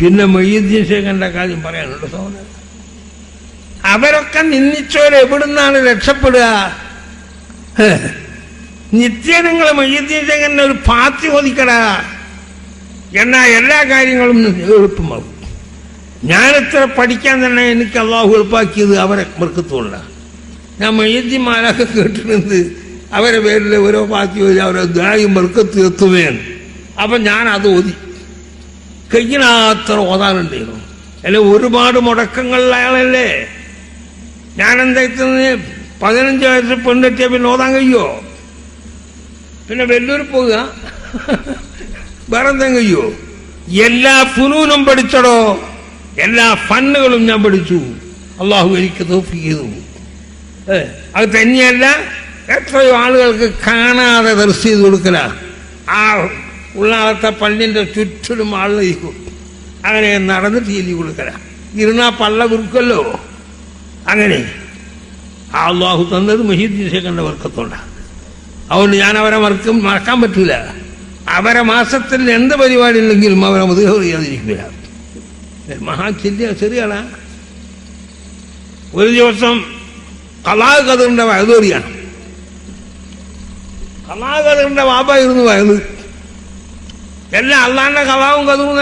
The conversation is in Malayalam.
പിന്നെ മൊയ്യുദ്ദീൻ ശേഖരന്റെ കാര്യം പറയാനുണ്ട് സോന അവരൊക്കെ നിന്നിച്ചോരെ എവിടുന്നാണ് രക്ഷപ്പെടുക. നിത്യനങ്ങൾ മൊയ്യുദ്ദീൻ ശേഖരനെ ഒരു പാത്തി ഒതുക്കടാ. എന്നാ എല്ലാ കാര്യങ്ങളും എളുപ്പമാകും ഞാൻ ഇത്ര പഠിക്കാൻ തന്നെ എനിക്ക് അള്ളാഹു എളുപ്പാക്കിയത് അവരെ മൃക്കത്തോണ്ട ഞാൻ മയ്യത്തിമാരൊക്കെ കേട്ടിട്ടുണ്ട്. അവരെ പേരിൽ ഓരോ പാത്തി വരും അവരെ ദായും മൃക്കത്ത് എത്തുകയാണ് അപ്പം ഞാൻ അത് ഓതി കഴിക്കണാത്ര ഓതാനുണ്ടായിരുന്നു. അല്ലെ ഒരുപാട് മുടക്കങ്ങളിൽ അയാളല്ലേ? ഞാൻ എന്താ പതിനഞ്ച് വയസ്സ് പെണ്ണെത്തിയ പിന്നെ ഓതാൻ കഴിയുമോ പിന്നെ വെല്ലൂർ പോവുക. വേറെ എന്തെങ്കിലും കഴിയുമോ എല്ലാ ഫുനൂനും പഠിച്ചടോ. എല്ലാ ഫണ്ണുകളും ഞാൻ പഠിച്ചു. അള്ളാഹു എനിക്ക് തോഫി ചെയ്തു. ഏ, അത് തന്നെയല്ല എത്രയോ ആളുകൾക്ക് കാണാതെ ദർശ ചെയ്ത് കൊടുക്കല. ആ ഉള്ളാളത്തെ പള്ളിന്റെ ചുറ്റിലും ആൾ നയിക്കും അങ്ങനെ നടന്നിട്ട് തീലി കൊടുക്കല. ഇരുന്നാ പള്ള കുറുക്കല്ലോ. അങ്ങനെ. ആ അള്ളാഹു തന്നത് മഹീദ് ശേഖരന്റെ വർക്കത്തോണ്ടാണ് അതുകൊണ്ട് ഞാൻ അവരെ മറക്കും മറക്കാൻ പറ്റൂല. അവരെ മാസത്തിൽ എന്ത് പരിപാടി ഉണ്ടെങ്കിലും അവരെ മുതുക മഹാ ചെല്ലിയ ചെറിയ ആളാ. ഒരു ദിവസം കലാ വയതോറിയാണ് കലാ വാപ്പായിരുന്നു വയത് எல்லாம் அல்லாண்ட கலாவும் கதுவும்